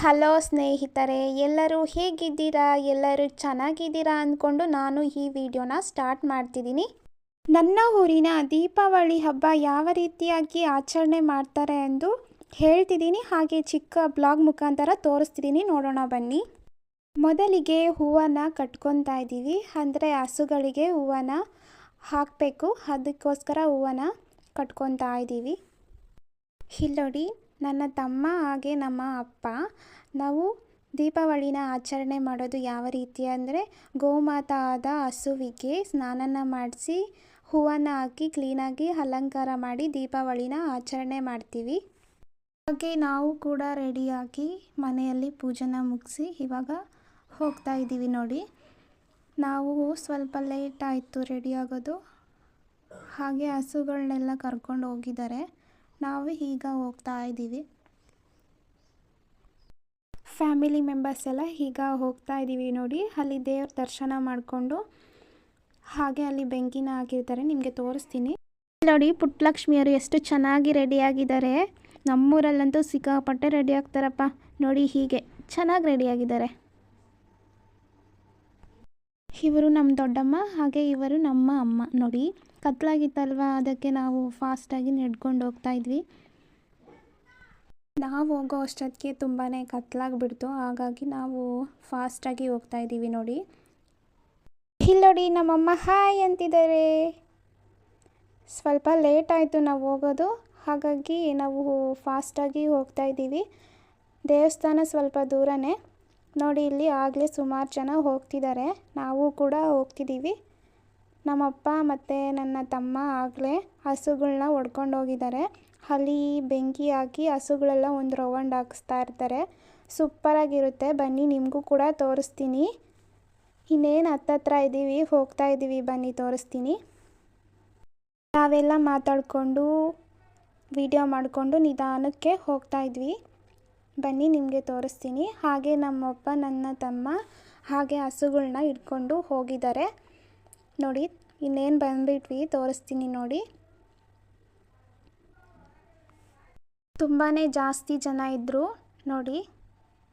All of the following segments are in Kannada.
ಹಲೋ ಸ್ನೇಹಿತರೆ, ಎಲ್ಲರೂ ಹೇಗಿದ್ದೀರಾ? ಎಲ್ಲರೂ ಚೆನ್ನಾಗಿದ್ದೀರಾ ಅಂದ್ಕೊಂಡು ನಾನು ಈ ವಿಡಿಯೋನ ಸ್ಟಾರ್ಟ್ ಮಾಡ್ತಿದ್ದೀನಿ. ನನ್ನ ಊರಿನ ದೀಪಾವಳಿ ಹಬ್ಬ ಯಾವ ರೀತಿಯಾಗಿ ಆಚರಣೆ ಮಾಡ್ತಾರೆ ಎಂದು ಹೇಳ್ತಿದ್ದೀನಿ. ಹಾಗೆ ಚಿಕ್ಕ ಬ್ಲಾಗ್ ಮುಖಾಂತರ ತೋರಿಸ್ತಿದ್ದೀನಿ. ನೋಡೋಣ ಬನ್ನಿ. ಮೊದಲಿಗೆ ಹೂವನ್ನು ಕಟ್ಕೊತಾ ಇದ್ದೀವಿ. ಅಂದರೆ ಹಸುಗಳಿಗೆ ಹೂವನ್ನು ಹಾಕಬೇಕು. ಅದಕ್ಕೋಸ್ಕರ ಹೂವನ್ನು ಕಟ್ಕೊತಾ ಇದ್ದೀವಿ. ಇಲ್ಲೋಡಿ ನನ್ನ ತಮ್ಮ ಹಾಗೆ ನಮ್ಮ ಅಪ್ಪ, ನಾವು ದೀಪಾವಳಿನ ಆಚರಣೆ ಮಾಡೋದು ಯಾವ ರೀತಿ ಅಂದರೆ ಗೋಮಾತಾ ಆದ ಹಸುವಿಗೆ ಸ್ನಾನನ ಮಾಡಿಸಿ ಹೂವನ್ನು ಹಾಕಿ ಕ್ಲೀನಾಗಿ ಅಲಂಕಾರ ಮಾಡಿ ದೀಪಾವಳಿನ ಆಚರಣೆ ಮಾಡ್ತೀವಿ. ಹಾಗೆ ನಾವು ಕೂಡ ರೆಡಿಯಾಗಿ ಮನೆಯಲ್ಲಿ ಪೂಜೆನ ಮುಗಿಸಿ ಇವಾಗ ಹೋಗ್ತಾ ಇದ್ದೀವಿ ನೋಡಿ. ನಾವು ಸ್ವಲ್ಪ ಲೇಟ್ ಆಯಿತು ರೆಡಿ ಆಗೋದು. ಹಾಗೆ ಹಸುಗಳನ್ನೆಲ್ಲ ಕರ್ಕೊಂಡು ಹೋಗಿದ್ದಾರೆ. ನಾವು ಈಗ ಹೋಗ್ತಾ ಇದ್ದೀವಿ. ಫ್ಯಾಮಿಲಿ ಮೆಂಬರ್ಸ್ ಎಲ್ಲ ಈಗ ಹೋಗ್ತಾ ಇದ್ದೀವಿ ನೋಡಿ. ಅಲ್ಲಿ ದೇವ್ರ ದರ್ಶನ ಮಾಡಿಕೊಂಡು ಹಾಗೆ ಅಲ್ಲಿ ಬೆಂಕಿನ ಹಾಕಿರ್ತಾರೆ. ನಿಮಗೆ ತೋರಿಸ್ತೀನಿ. ನೋಡಿ ಪುಟ್ಟಲಕ್ಷ್ಮಿಯವರು ಎಷ್ಟು ಚೆನ್ನಾಗಿ ರೆಡಿಯಾಗಿದ್ದಾರೆ ನಮ್ಮೂರಲ್ಲಂತೂ ಸಿಕ್ಕಾಪಟ್ಟೆ ರೆಡಿ ಆಗ್ತಾರಪ್ಪ. ನೋಡಿ ಹೀಗೆ ಚೆನ್ನಾಗಿ ರೆಡಿಯಾಗಿದ್ದಾರೆ ಇವರು ನಮ್ಮ ದೊಡ್ಡಮ್ಮ, ಹಾಗೆ ಇವರು ನಮ್ಮ ಅಮ್ಮ. ನೋಡಿ, ಕತ್ಲಾಗಿತ್ತಲ್ವ? ಅದಕ್ಕೆ ನಾವು ಫಾಸ್ಟಾಗಿ ನಡ್ಕೊಂಡು ಹೋಗ್ತಾ ಇದ್ವಿ. ನಾವು ಹೋಗೋ ಅಷ್ಟೊತ್ತಿಗೆ ತುಂಬಾ ಕತ್ಲಾಗ್ಬಿಡ್ತು. ಹಾಗಾಗಿ ನಾವು ಫಾಸ್ಟಾಗಿ ಹೋಗ್ತಾ ಇದ್ದೀವಿ ನೋಡಿ. ಇಲ್ಲಿ ನೋಡಿ, ನಮ್ಮಮ್ಮ ಹಾಯ್ ಅಂತಿದ್ದಾರೆ. ಸ್ವಲ್ಪ ಲೇಟ್ ಆಯಿತು ನಾವು ಹೋಗೋದು. ಹಾಗಾಗಿ ನಾವು ಫಾಸ್ಟಾಗಿ ಹೋಗ್ತಾ ಇದ್ದೀವಿ. ದೇವಸ್ಥಾನ ಸ್ವಲ್ಪ ದೂರನೇ. ನೋಡಿ, ಇಲ್ಲಿ ಆಗಲೇ ಸುಮಾರು ಜನ ಹೋಗ್ತಿದ್ದಾರೆ ನಾವು ಕೂಡ ಹೋಗ್ತಿದ್ದೀವಿ ನಮ್ಮಪ್ಪ ಮತ್ತು ನನ್ನ ತಮ್ಮ ಆಗಲೇ ಹಸುಗಳನ್ನ ಒಡ್ಕೊಂಡು ಹೋಗಿದ್ದಾರೆ ಅಲ್ಲಿ ಬೆಂಕಿ ಹಾಕಿ ಹಸುಗಳೆಲ್ಲ ಒಂದು ರೌಂಡ್ ಹಾಕಿಸ್ತಾ ಇರ್ತಾರೆ. ಸೂಪರಾಗಿರುತ್ತೆ ಬನ್ನಿ, ನಿಮಗೂ ಕೂಡ ತೋರಿಸ್ತೀನಿ. ಇನ್ನೇನು ಹತ್ತತ್ರ ಇದ್ದೀವಿ ಹೋಗ್ತಾ ಇದ್ದೀವಿ ಬನ್ನಿ, ತೋರಿಸ್ತೀನಿ. ನಾವೆಲ್ಲ ಮಾತಾಡಿಕೊಂಡು ವಿಡಿಯೋ ಮಾಡಿಕೊಂಡು ನಿಧಾನಕ್ಕೆ ಹೋಗ್ತಾ ಇದ್ವಿ. ಬನ್ನಿ, ನಿಮಗೆ ತೋರಿಸ್ತೀನಿ. ಹಾಗೆ ನಮ್ಮಪ್ಪ ನನ್ನ ತಮ್ಮ, ಹಾಗೆ ಹಸುಗಳನ್ನ ಇಟ್ಕೊಂಡು ಹೋಗಿದ್ದಾರೆ. ನೋಡಿ, ಇನ್ನೇನು ಬಂದ್ಬಿಟ್ವಿ, ತೋರಿಸ್ತೀನಿ ನೋಡಿ. ತುಂಬಾ ಜಾಸ್ತಿ ಜನ ಇದ್ದರು ನೋಡಿ,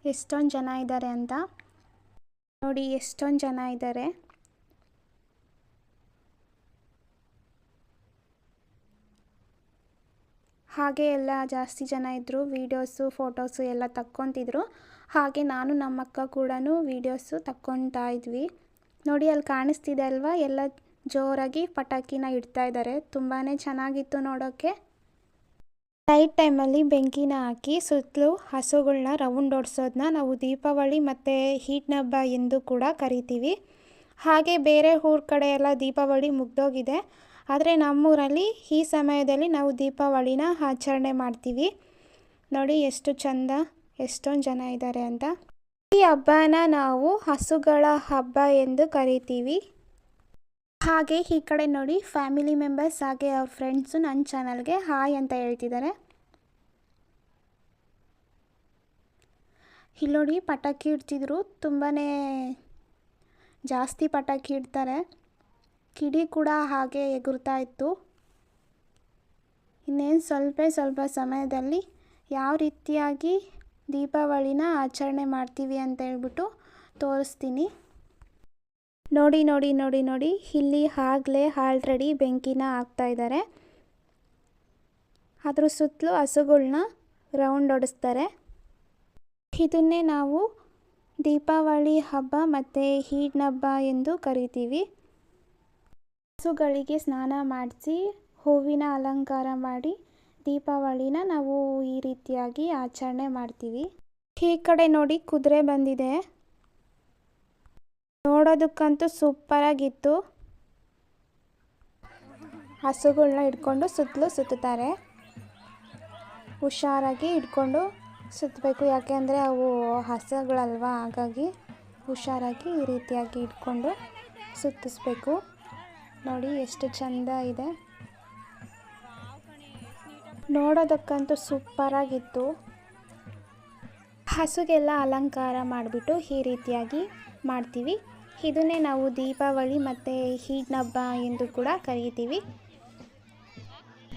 ಎಷ್ಟೊಂದು ಜನ ಇದ್ದಾರೆ ಅಂತ. ನೋಡಿ, ಎಷ್ಟೊಂದು ಜನ ಇದ್ದಾರೆ. ಹಾಗೆ ಎಲ್ಲ ಜಾಸ್ತಿ ಜನ ಇದ್ದರು ವೀಡಿಯೋಸು ಫೋಟೋಸು ಎಲ್ಲ ತಕ್ಕೊತಿದ್ರು. ಹಾಗೆ ನಾನು ನಮ್ಮ ಅಕ್ಕ ಕೂಡ ವೀಡಿಯೋಸು ತಕ್ಕೊತಾ ಇದ್ವಿ. ನೋಡಿ ಅಲ್ಲಿ ಕಾಣಿಸ್ತಿದೆ ಅಲ್ವಾ? ಎಲ್ಲ ಜೋರಾಗಿ ಪಟಾಕಿನ ಇಡ್ತಾ ಇದ್ದಾರೆ. ತುಂಬಾ ಚೆನ್ನಾಗಿತ್ತು ನೋಡೋಕ್ಕೆ ನೈಟ್ ಟೈಮಲ್ಲಿ ಬೆಂಕಿನ ಹಾಕಿ ಸುತ್ತಲೂ ಹಸುಗಳನ್ನ ರೌಂಡ್ ಓಡಿಸೋದನ್ನ ನಾವು ದೀಪಾವಳಿ ಮತ್ತು ಹೀಟ್ನ ಹಬ್ಬ ಎಂದು ಕೂಡ ಕರಿತೀವಿ. ಹಾಗೆ ಬೇರೆ ಊರ ಕಡೆ ಎಲ್ಲ ದೀಪಾವಳಿ ಮುಗ್ದೋಗಿದೆ. ಆದರೆ ನಮ್ಮೂರಲ್ಲಿ ಈ ಸಮಯದಲ್ಲಿ ನಾವು ದೀಪಾವಳಿನ ಆಚರಣೆ ಮಾಡ್ತೀವಿ. ನೋಡಿ ಎಷ್ಟು ಚಂದ, ಎಷ್ಟೊಂದು ಜನ ಇದ್ದಾರೆ ಅಂತ. ಈ ಹಬ್ಬನ ನಾವು ಹಸುಗಳ ಹಬ್ಬ ಎಂದು ಕರಿತೀವಿ. ಹಾಗೆ ಈ ಕಡೆ ನೋಡಿ ಫ್ಯಾಮಿಲಿ ಮೆಂಬರ್ಸ್ ಹಾಗೆ ಅವ್ರ ಫ್ರೆಂಡ್ಸು ನನ್ನ ಚಾನಲ್ಗೆ ಹಾಯ್ ಅಂತ ಹೇಳ್ತಿದ್ದಾರೆ ಇಲ್ಲಿ ನೋಡಿ ಪಟಾಕಿ ಇಡ್ತಿದ್ರು ತುಂಬಾ ಜಾಸ್ತಿ ಪಟಾಕಿ ಇಡ್ತಾರೆ ಕಿಡಿ ಕೂಡ ಹಾಗೆ ಎಗುರ್ತಾ ಇತ್ತು. ಇನ್ನೇನು ಸ್ವಲ್ಪ ಸ್ವಲ್ಪ ಸಮಯದಲ್ಲಿ ಯಾವ ರೀತಿಯಾಗಿ ದೀಪಾವಳಿನ ಆಚರಣೆ ಮಾಡ್ತೀವಿ ಅಂತ ಹೇಳ್ಬಿಟ್ಟು ತೋರಿಸ್ತೀನಿ. ನೋಡಿ ನೋಡಿ ನೋಡಿ ನೋಡಿ, ಇಲ್ಲಿ ಆಗಲೇ ಆಲ್ರೆಡಿ ಬೆಂಕಿನ ಹಾಕ್ತಾ ಇದ್ದಾರೆ ಅದ್ರ ಸುತ್ತಲೂ ಹಸುಗಳ್ನ ರೌಂಡ್ ಹೊಡೆಸ್ತಾರೆ. ಇದನ್ನೇ ನಾವು ದೀಪಾವಳಿ ಹಬ್ಬ ಮತ್ತು ಹಬ್ಬ ಎಂದು ಕರಿತೀವಿ. ಹಸುಗಳಿಗೆ ಸ್ನಾನ ಮಾಡಿಸಿ ಹೂವಿನ ಅಲಂಕಾರ ಮಾಡಿ ದೀಪಾವಳಿನ ನಾವು ಈ ರೀತಿಯಾಗಿ ಆಚರಣೆ ಮಾಡ್ತೀವಿ. ಈ ಕಡೆ ನೋಡಿ ಕುದುರೆ ಬಂದಿದೆ. ನೋಡೋದಕ್ಕಂತೂ ಸೂಪರಾಗಿತ್ತು ಹಸುಗಳನ್ನ ಇಟ್ಕೊಂಡು ಸುತ್ತಲೂ ಸುತ್ತಾರೆ ಹುಷಾರಾಗಿ ಇಟ್ಕೊಂಡು ಸುತ್ತಬೇಕು. ಯಾಕೆಂದರೆ ಅವು ಹಸುಗಳಲ್ವಾ? ಹಾಗಾಗಿ ಹುಷಾರಾಗಿ ಈ ರೀತಿಯಾಗಿ ಇಟ್ಕೊಂಡು ಸುತ್ತಿಸ್ಬೇಕು. ನೋಡಿ ಎಷ್ಟು ಚಂದ ಇದೆ. ನೋಡೋದಕ್ಕಂತೂ ಸೂಪರಾಗಿತ್ತು ಹಸುಗೆಲ್ಲ ಅಲಂಕಾರ ಮಾಡಿಬಿಟ್ಟು ಈ ರೀತಿಯಾಗಿ ಮಾಡ್ತೀವಿ. ಇದನ್ನೇ ನಾವು ದೀಪಾವಳಿ ಮತ್ತು ಹೀಡ್ನ ಹಬ್ಬ ಎಂದು ಕೂಡ ಕರೀತೀವಿ.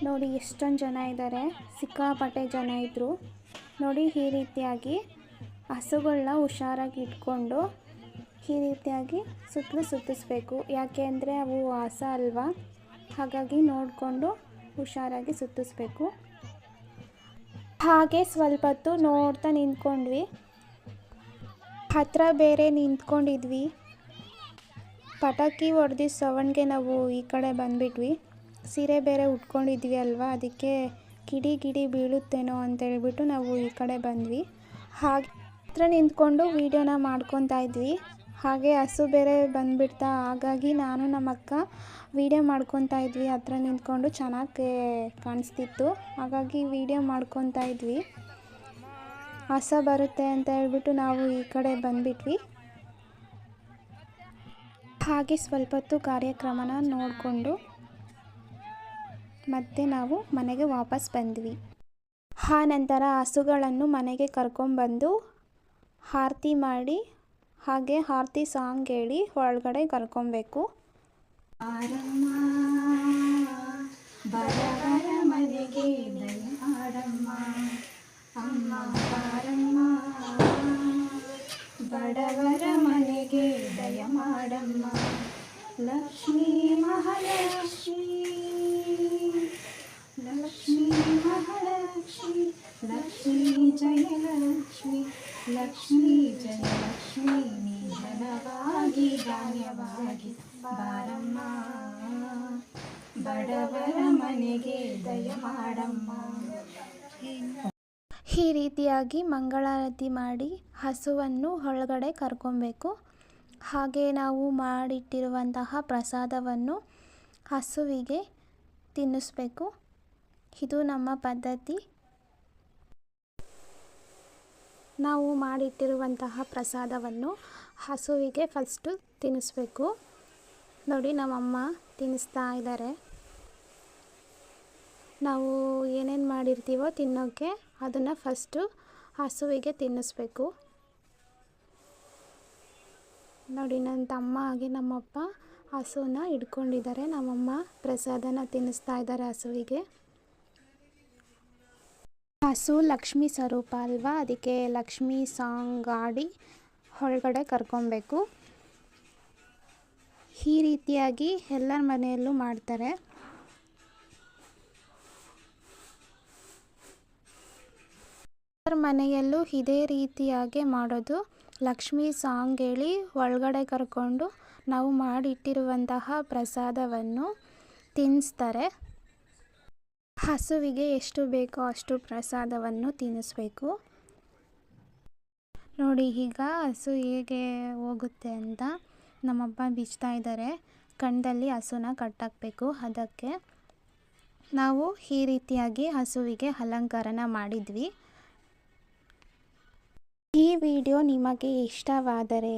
ನೋಡಿ ಎಷ್ಟೊಂದು ಜನ ಇದ್ದಾರೆ. ಸಿಕ್ಕಾಪಟ್ಟೆ ಜನ ಇದ್ದರು ನೋಡಿ ಈ ರೀತಿಯಾಗಿ ಹಸುಗಳನ್ನ ಹುಷಾರಾಗಿ ಇಟ್ಕೊಂಡು ಈ ರೀತಿಯಾಗಿ ಸುತ್ತಲೂ ಸುತ್ತಿಸ್ಬೇಕು. ಯಾಕೆ ಅಂದರೆ ಅವು ವಾಸ ಅಲ್ವಾ? ಹಾಗಾಗಿ ನೋಡಿಕೊಂಡು ಹುಷಾರಾಗಿ ಸುತ್ತಿಸ್ಬೇಕು. ಹಾಗೆ ಸ್ವಲ್ಪ ಹೊತ್ತು ನೋಡ್ತಾ ನಿಂತ್ಕೊಂಡ್ವಿ. ಹತ್ರ ಬೇರೆ ನಿಂತ್ಕೊಂಡಿದ್ವಿ. ಪಟಾಕಿ ಹೊಡೆದು ಸವಣ್ಗೆ ನಾವು ಈ ಕಡೆ ಬಂದುಬಿಟ್ವಿ. ಸೀರೆ ಬೇರೆ ಉಟ್ಕೊಂಡಿದ್ವಿ ಅಲ್ವಾ? ಅದಕ್ಕೆ ಕಿಡಿ ಗಿಡಿ ಬೀಳುತ್ತೇನೋ ಅಂತೇಳ್ಬಿಟ್ಟು ನಾವು ಈ ಕಡೆ ಬಂದ್ವಿ. ಹಾಗೆ ಹತ್ರ ನಿಂತ್ಕೊಂಡು ವೀಡಿಯೋನ ಮಾಡ್ಕೊತಾ ಇದ್ವಿ. ಹಾಗೆ ಹಸು ಬೇರೆ ಬಂದುಬಿಡ್ತಾ, ಹಾಗಾಗಿ ನಾನು ನಮ್ಮ ಅಕ್ಕ ವೀಡಿಯೋ ಮಾಡ್ಕೊತಾ ಇದ್ವಿ, ಹತ್ರ ನಿಂತ್ಕೊಂಡು ಚೆನ್ನಾಗಿ ಕಾಣಿಸ್ತಿತ್ತು. ಹಾಗಾಗಿ ವೀಡಿಯೋ ಮಾಡ್ಕೊತಾ ಇದ್ವಿ. ಹಸ ಬರುತ್ತೆ ಅಂತ ಹೇಳ್ಬಿಟ್ಟು ನಾವು ಈ ಕಡೆ ಬಂದ್ಬಿಟ್ವಿ. ಹಾಗೆ ಸ್ವಲ್ಪ ಹೊತ್ತು ಕಾರ್ಯಕ್ರಮನ ನೋಡಿಕೊಂಡು ಮತ್ತೆ ನಾವು ಮನೆಗೆ ವಾಪಸ್ ಬಂದ್ವಿ. ಆ ನಂತರ ಹಸುಗಳನ್ನು ಮನೆಗೆ ಕರ್ಕೊಂಬಂದು ಆರತಿ ಮಾಡಿ ಹಾಗೆ ಆರತಿ ಸಾಂಗ್ ಹೇಳಿ ಒಳಗಡೆ ಕರ್ಕೊಬೇಕು. ಬಡವರ ಮನೆಗೆ ಮನೆಗೆ ದಯಮಾಡಮ್ಮ ಲಕ್ಷ್ಮೀ ಮಹಾಲಕ್ಷ್ಮಿ ಲಕ್ಷ್ಮೀ ಮಹಾಲಕ್ಷ್ಮಿ, ಲಕ್ಷ್ಮೀ ಜಯಲಕ್ಷ್ಮಿ, ಲಕ್ಷ್ಮೀ ಧನವಾಗಿ ಬಾರಮ್ಮ, ಬಡವರ ಮನೆಗೆ ದಯಮಾಡಮ್ಮ ಈ ರೀತಿಯಾಗಿ ಮಂಗಳಾರತಿ ಮಾಡಿ ಹಸುವನ್ನು ಒಳಗಡೆ ಕರ್ಕೊಬೇಕು. ಹಾಗೆ ನಾವು ಮಾಡಿಟ್ಟಿರುವಂತಹ ಪ್ರಸಾದವನ್ನು ಹಸುವಿಗೆ ತಿನ್ನಿಸ್ಬೇಕು. ಇದು ನಮ್ಮ ಪದ್ಧತಿ. ನಾವು ಮಾಡಿಟ್ಟಿರುವಂತಹ ಪ್ರಸಾದವನ್ನು ಹಸುವಿಗೆ ಫಸ್ಟು ತಿನ್ನಿಸ್ಬೇಕು. ನೋಡಿ ನಮ್ಮಮ್ಮ ತಿನ್ನಿಸ್ತಾ ಇದ್ದಾರೆ ನಾವು ಏನೇನು ಮಾಡಿರ್ತೀವೋ ತಿನ್ನೋಕ್ಕೆ ಅದನ್ನು ಫಸ್ಟು ಹಸುವಿಗೆ ತಿನ್ನಿಸ್ಬೇಕು. ನೋಡಿ ನನ್ನ ತಮ್ಮ ಹಾಗೆ ನಮ್ಮಪ್ಪ ಹಸುವನ್ನ ಇಟ್ಕೊಂಡಿದ್ದಾರೆ ನಮ್ಮಮ್ಮ ಪ್ರಸಾದನ ತಿನ್ನಿಸ್ತಾ ಇದ್ದಾರೆ ಹಸುವಿಗೆ. ಹಸು ಲಕ್ಷ್ಮೀ ಸ್ವರೂಪ ಅಲ್ವಾ? ಅದಕ್ಕೆ ಲಕ್ಷ್ಮೀ ಸಾಂಗ್ ಆಡಿ ಒಳಗಡೆ ಕರ್ಕೊಬೇಕು. ಈ ರೀತಿಯಾಗಿ ಎಲ್ಲರ ಮನೆಯಲ್ಲೂ ಮಾಡ್ತಾರೆ. ಎಲ್ಲರ ಮನೆಯಲ್ಲೂ ಇದೇ ರೀತಿಯಾಗಿ ಮಾಡೋದು. ಲಕ್ಷ್ಮೀ ಸಾಂಗ್ ಹೇಳಿ ಒಳಗಡೆ ಕರ್ಕೊಂಡು ನಾವು ಮಾಡಿಟ್ಟಿರುವಂತಹ ಪ್ರಸಾದವನ್ನು ತಿನ್ನಿಸ್ತಾರೆ. ಹಸುವಿಗೆ ಎಷ್ಟು ಬೇಕೋ ಅಷ್ಟು ಪ್ರಸಾದವನ್ನು ತಿನ್ನಿಸ್ಬೇಕು. ನೋಡಿ ಈಗ ಹಸು ಹೇಗೆ ಹೋಗುತ್ತೆ ಅಂತ ನಮ್ಮಪ್ಪ ಬಿಚ್ತಾ ಇದ್ದಾರೆ. ಕಣ್ಣಲ್ಲಿ ಹಸುನ ಕಟ್ಟಾಕಬೇಕು. ಅದಕ್ಕೆ ನಾವು ಈ ರೀತಿಯಾಗಿ ಹಸುವಿಗೆ ಅಲಂಕಾರನ ಮಾಡಿದ್ವಿ. ಈ ವಿಡಿಯೋ ನಿಮಗೆ ಇಷ್ಟವಾದರೆ